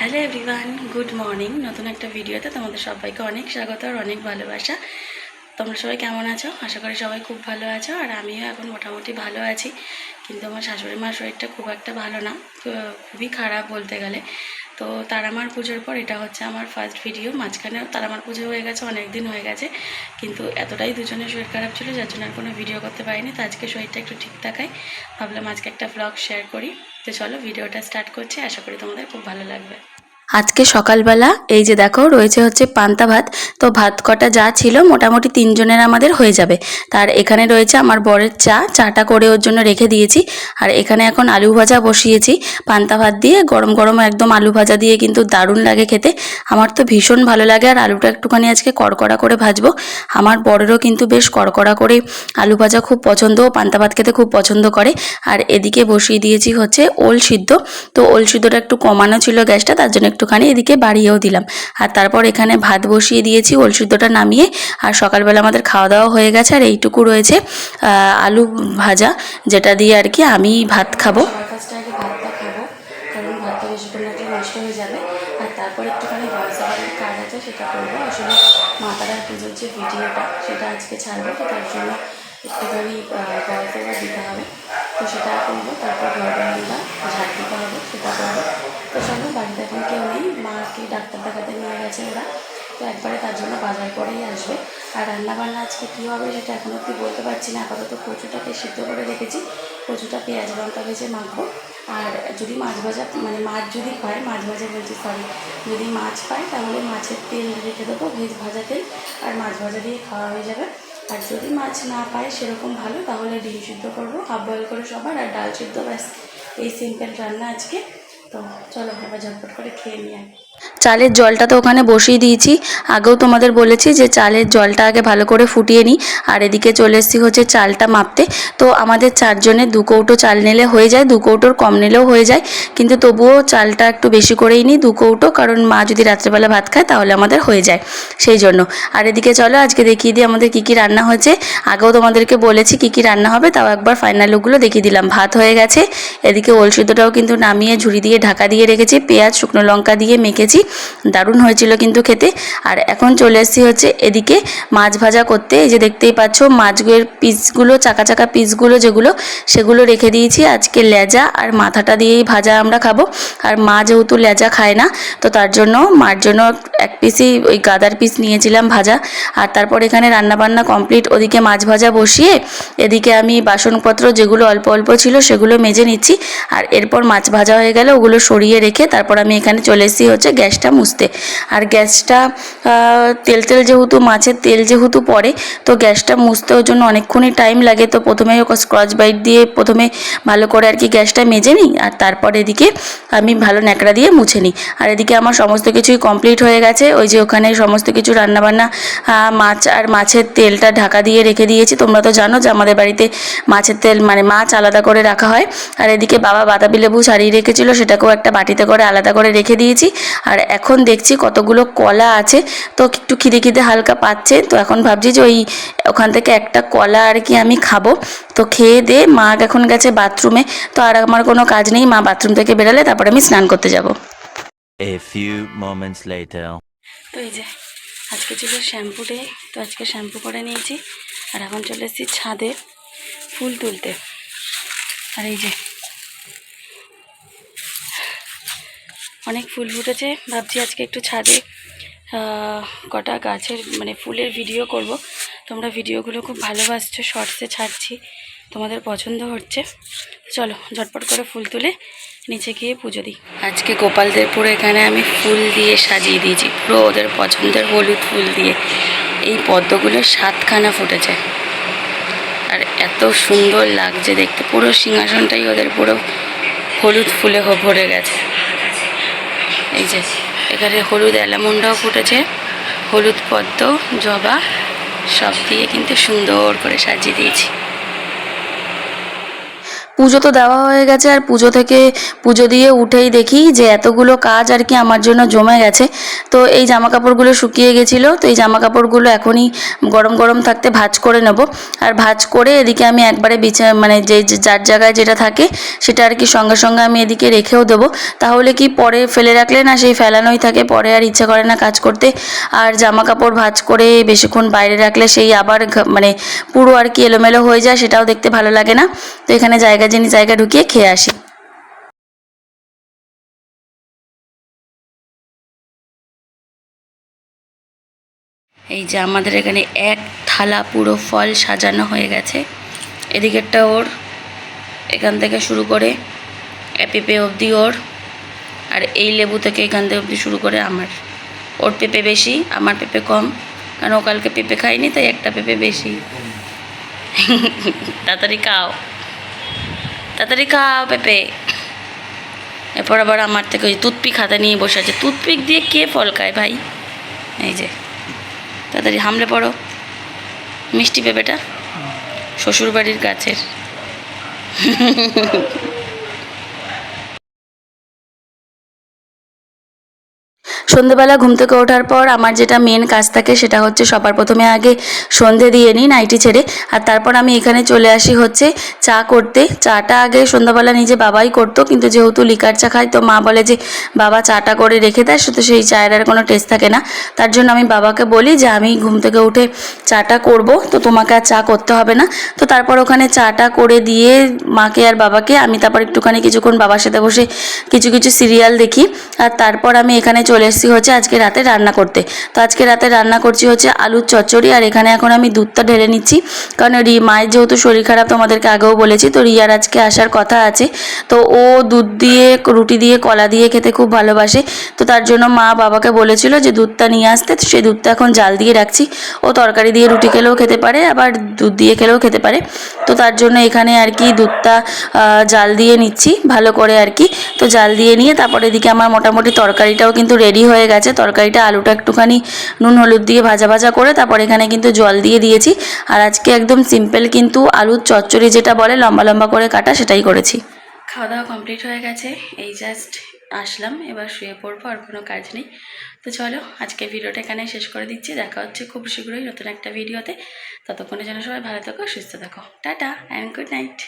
Hello everyone good morning নতুন একটা ভিডিওতে তোমাদের সবাইকে অনেক স্বাগত আর অনেক ভালোবাসা। তোমরা সবাই কেমন আছো? আশা করি সবাই খুব ভালো আছো আর আমিও এখন মোটামুটি ভালো আছি। কিন্তু আমার শাশুড়ি মার শরীরটা খুব একটা ভালো না খুবই খারাপ বলতে গেলে। তো তারামার পুজোর পর এটা হচ্ছে আমার ফার্স্ট ভিডিও মাঝখানে তারামার পুজো হয়ে গেছে, অনেক দিন হয়ে গেছে। কিন্তু এতটাই দুজনের শরীর খারাপ ছিল, যার জন্য আর কোনো ভিডিও করতে পারিনি। তো আজকে শরীরটা একটু ঠিক থাকায় ভাবলাম আজকে একটা ব্লগ শেয়ার করি। তো চলো ভিডিওটা স্টার্ট করছি। আশা করি তোমাদের খুব ভালো লাগবে। আজকে সকালবেলা এই যে দেখো, রয়েছে হচ্ছে পান্তা ভাত। তো ভাত কটা যা ছিল মোটামুটি তিনজনের আমাদের হয়ে যাবে। তার এখানে রয়েছে আমার বরের চা, চাটা করে ওর জন্য রেখে দিয়েছি। আর এখানে এখন আলু ভাজা বসিয়েছি। পান্তা ভাত দিয়ে গরম গরম একদম আলু ভাজা দিয়ে কিন্তু দারুণ লাগে খেতে। আমার তো ভীষণ ভালো লাগে আর আলুটা একটুখানি আজকে কড়কড়া করে ভাজবো। আমার বরেরও কিন্তু বেশ কড়কড়া করে আলু ভাজা খুব পছন্দ ও পান্তা ভাত খেতে খুব পছন্দ করে। আর এদিকে বসিয়ে দিয়েছি হচ্ছে ওল সিদ্ধ। তো ওল সিদ্ধটা একটু কমানো ছিল গ্যাসটা, তার জন্য একটুখানি এদিকে বাড়িয়েও দিলাম। আর তারপর এখানে ভাত বসিয়ে দিয়েছি ওল সিদ্ধটা নামিয়ে। আর সকালবেলা আমাদের খাওয়া দাওয়া হয়ে গেছে, আর এইটুকু রয়েছে আলু ভাজা, যেটা দিয়ে আর কি আমি ভাত খাব। নষ্ট হয়ে যাবে। আর তারপর একটুখানি সেটা করব। ঝাড় দিতে হবে, সেটা করব। তো চলো বাড়িতে এখন কেউ নেই। মাকে ডাক্তার দেখাতে নিয়ে গেছে ওরা তো একবারে তার জন্য বাজার করেই আসবে। আর রান্না বান্না আজকে কী হবে সেটা এখনও অব্দি বলতে পারছি না। আপাতত কচুটাকে সিদ্ধ করে রেখেছি। কচুটা পেঁয়াজ, লঙ্কা ভেজে মাখবো। আর যদি মাছ ভাজা মানে মাছ যদি পায় মাছ ভাজা বলছি সরি যদি মাছ পায় তাহলে মাছের তেল রেখে দেবো, ভেজ ভাজা তেল। আর মাছ ভাজা দিয়ে খাওয়া হয়ে যাবে। আর যদি মাছ না পায় সেরকম ভালো, তাহলে ডিম সিদ্ধ করব, হাফ বয়েল করে সবার। আর ডাল সিদ্ধ, ব্যাস, এই সিম্পল রান্না আজকে। তো চলো এবার ঝটপট করে খেয়ে আগে। চালের জলটা তো ওখানে বসিয়ে দিয়েছি। আগেও তোমাদের বলেছি যে চালের জলটা আগে ভালো করে ফুটিয়ে নিই। আর এদিকে চলে এসেছি হচ্ছে চালটা মাপতে। তো আমাদের চারজনের দু কৌটো চাল নিলে হয়ে যায়, দু কৌটোর কম নিলেও হয়ে যায়। কিন্তু তবুও চালটা একটু বেশি করেই নিই দু কৌটো, কারণ মা যদি রাত্রেবেলা ভাত খায় তাহলে আমাদের হয়ে যায় সেই জন্য। আর এদিকে চলো আজকে দেখিয়ে দিই আমাদের কী কী রান্না হয়েছে। আগেও তোমাদেরকে বলেছি কী কী রান্না হবে, তাও একবার ফাইনাল লুকগুলো দেখিয়ে দিলাম। ভাত হয়ে গেছে। এদিকে ওল সিদ্ধটাও কিন্তু নামিয়ে ঝুড়ি দিয়ে ঢাকা দিয়ে রেখেছি। পেঁয়াজ, শুকনো লঙ্কা দিয়ে মেখেছি। দারুণ হয়েছিল কিন্তু খেতে। আর এখন চলে এসেছি হচ্ছে এদিকে মাছ ভাজা করতে। এই যে দেখতেই পাচ্ছ, মাছগুলোর পিসগুলো, চাকা চাকা পিসগুলো যেগুলো, সেগুলো রেখে দিয়েছি। আজকে লেজা আর মাথাটা দিয়েই ভাজা আমরা খাব। আর মা যেহেতু লেজা খায় না, তো তার জন্য, মার জন্য এক পিসই ওই গাদার পিস নিয়েছিলাম ভাজা। আর তারপর এখানে রান্নাবান্না কমপ্লিট। ওদিকে মাছ ভাজা বসিয়ে, এদিকে আমি বাসনপত্র যেগুলো অল্প অল্প ছিল সেগুলো মেজে নিচ্ছি। আর এরপর মাছ ভাজা হয়ে গেলে ওগুলো সরিয়ে রেখে তারপর আমি এখানে চলে এসেছি হচ্ছে গ্যাসটা মুছতে। আর গ্যাসটা তেল তেল যেহেতু মাছের তেল যেহেতু পড়ে, তো গ্যাসটা মুছতে জন্য অনেকক্ষণই টাইম লাগে। তো প্রথমে স্ক্রচ বাইট দিয়ে প্রথমে ভালো করে আর কি গ্যাসটা মেজে নিই, আর তারপর এদিকে আমি ভালো ন্যাকড়া দিয়ে মুছে নিই। আর এদিকে আমার সমস্ত কিছুই কমপ্লিট হয়ে গেছে। ওই যে ওখানে সমস্ত কিছু রান্নাবান্না মাছ আর মাছের তেলটা ঢাকা দিয়ে রেখে দিয়েছি। তোমরা তো জানো যে আমাদের বাড়িতে মাছের তেল মানে মাছ আলাদা করে রাখা হয়। আর এদিকে বাবা বাতাবি লেবু ছাড়িয়ে রেখেছিল, সেটাকেও একটা বাটিতে করে আলাদা করে রেখে দিয়েছি। আর এখন দেখছি কতগুলো কলা আছে। তো একটু খিদে খিদে হালকা পাচ্ছে। তো এখন ভাবছি যে ওই ওখান থেকে একটা কলা আর কি আমি খাব। তো খেয়ে দে মা এখন গেছে বাথরুমে। তো আর আমার কোনো কাজ নেই। মা বাথরুম থেকে বেরোলে তারপরে আমি স্নান করতে যাব। A few moments later. তো এই যে আজকে ছিল শ্যাম্পু ডে। তো আজকে শ্যাম্পু করে নিয়েছি। আর এখন চলে এসেছি ছাদে ফুল তুলতে। আর এই যে অনেক ফুল ফুটেছে। ভাবছি আজকে একটু ছাদে কটা গাছের মানে ফুলের ভিডিও করব। তোমরা ভিডিওগুলো খুব ভালোবাসছো শর্টসে ছাড়ছি, তোমাদের পছন্দ হচ্ছে। চলো, ঝটপট করে ফুল তুলে নিচে গিয়ে পুজো দিই। আজকে গোপালদের পুরো এখানে আমি ফুল দিয়ে সাজিয়ে দিয়েছি, পুরো ওদের পছন্দের হলুদ ফুল দিয়ে। এই পদ্মগুলো সাতখানা ফুটেছে। আর এত সুন্দর লাগছে দেখতে, পুরো সিংহাসনটাই ওদের পুরো হলুদ ফুলে ভরে গেছে। এই যে, এখানে হলুদ অ্যালামন্ডাও ফুটেছে, হলুদ পদ্ম, জবা, সব দিয়ে কিন্তু সুন্দর করে সাজিয়ে দিয়েছি। পুজো তো দেওয়া হয়ে গেছে আর পুজো থেকে পুজো দিয়ে উঠেই দেখি যে এতগুলো কাজ আর কি আমার জন্য জমে গেছে। তো এই জামা কাপড়গুলো শুকিয়ে গেছিল, তো এই জামা কাপড়গুলো এখনই গরম গরম থাকতে ভাজ করে নেব। আর ভাজ করে এদিকে আমি একবারে বিছা মানে যে যার জায়গায় যেটা থাকে সেটা আর কি সঙ্গে সঙ্গে আমি এদিকে রেখেও দেবো। তাহলে কি পরে ফেলে রাখলে না সেই ফেলানোই থাকে, পরে আর ইচ্ছা করে না কাজ করতে। আর জামা কাপড় ভাজ করে বেশিক্ষণ বাইরে রাখলে সেই আবার মানে পুরো আর কি এলোমেলো হয়ে যায়, সেটাও দেখতে ভালো লাগে না। তো এখানে জায়গা জিনিস জায়গা ঢুকিয়ে খেয়ে আসি। এই যে আমাদের এখানে এক থালা পুরো ফল সাজানো হয়ে গেছে। এদিকেরটা ওর এখান থেকে শুরু করে এ পেঁপে অবধি ওর, আর এই লেবু থেকে এখান থেকে অবধি শুরু করে আমার। ওর পেঁপে বেশি, আমার পেঁপে কম, কারণ ও কালকে পেঁপে খাইনি তাই একটা পেঁপে বেশি। তাড়াতাড়ি খাও। তাড়াতাড়ি খাও পেঁপে। এরপর আবার আমার থেকে ওই টুথপিক হাতে নিয়ে বসে আছে। টুথপিক দিয়ে কে ফল খায় ভাই? এই যে, তাড়াতাড়ি হামলে পড়ো। মিষ্টি পেঁপেটা, শ্বশুরবাড়ির গাছের। সন্ধেবেলা ঘুম থেকে ওঠার পর আমার যেটা মেন কাজ থাকে সেটা হচ্ছে সবার প্রথমে আগে সন্ধে দিয়ে নিই নাইটি ছেড়ে। আর তারপর আমি এখানে চলে আসি হচ্ছে চা করতে। চাটা আগে সন্ধ্যাবেলা নিজে বাবাই করতো, কিন্তু যেহেতু লিকার চা খাই তো মা বলে যে বাবা চাটা করে রেখে দেয় শুধু সেই চায়ের আর কোনো টেস্ট থাকে না। তার জন্য আমি বাবাকে বলি যে আমি ঘুম থেকে উঠে চাটা করব, তো তোমাকে আর চা করতে হবে না। তো তারপর ওখানে চাটা করে দিয়ে মাকে আর বাবাকে আমি তারপর একটুখানি কিছুক্ষণ বাবার সাথে বসে কিছু কিছু সিরিয়াল দেখি। আর তারপর আমি এখানে চলে এসেছি হচ্ছে আজকে রাতে রান্না করতে। তো আজকে রাতে রান্না করছি হচ্ছে আলুর চচ্চড়ি, আর এখানে এখন আমি দুধটা ঢেলে নিচ্ছি। কারণ রি, মায়ের যেহেতু শরীর খারাপ তোমাদেরকে আগেও বলেছি, তো রিয়ার আজকে আসার কথা আছে। তো ও দুধ দিয়ে, রুটি দিয়ে, কলা দিয়ে খেতে খুব ভালোবাসে। তো তার জন্য মা বাবাকে বলেছিল যে দুধটা নিয়ে আসতে সেই দুধটা এখন জাল দিয়ে রাখছি। ও তরকারি দিয়ে রুটি খেলেও খেতে পারে, আবার দুধ দিয়ে খেলেও খেতে পারে। তো তার জন্য এখানে আর কি দুধটা জাল দিয়ে নিচ্ছি, ভালো করে আর কি। তো জাল দিয়ে নিয়ে তারপরে এদিকে আমার মোটামুটি তরকারিটাও কিন্তু রেডি হয়ে গেছে। তরকারিটা, আলুটা একটুখানি নুন, হলুদ দিয়ে ভাজা ভাজা করে তারপর এখানে কিন্তু জল দিয়ে দিয়েছি। আর আজকে একদম সিম্পল কিন্তু আলুর চচ্চড়ি যেটা বলে, লম্বা লম্বা করে কাটা, সেটাই করেছি। খাওয়া দাওয়া কমপ্লিট হয়ে গেছে। এই জাস্ট আসলাম, এবার শুয়ে পড়ব, আর কোনো কাজ নেই। তো চলো, আজকে ভিডিওটা এখানে শেষ করে দিচ্ছি। দেখা হচ্ছে খুব শীঘ্রই নতুন একটা ভিডিওতে ততক্ষণের জন্য সবাই ভালো থাকো, সুস্থ থাকো। Tata and good night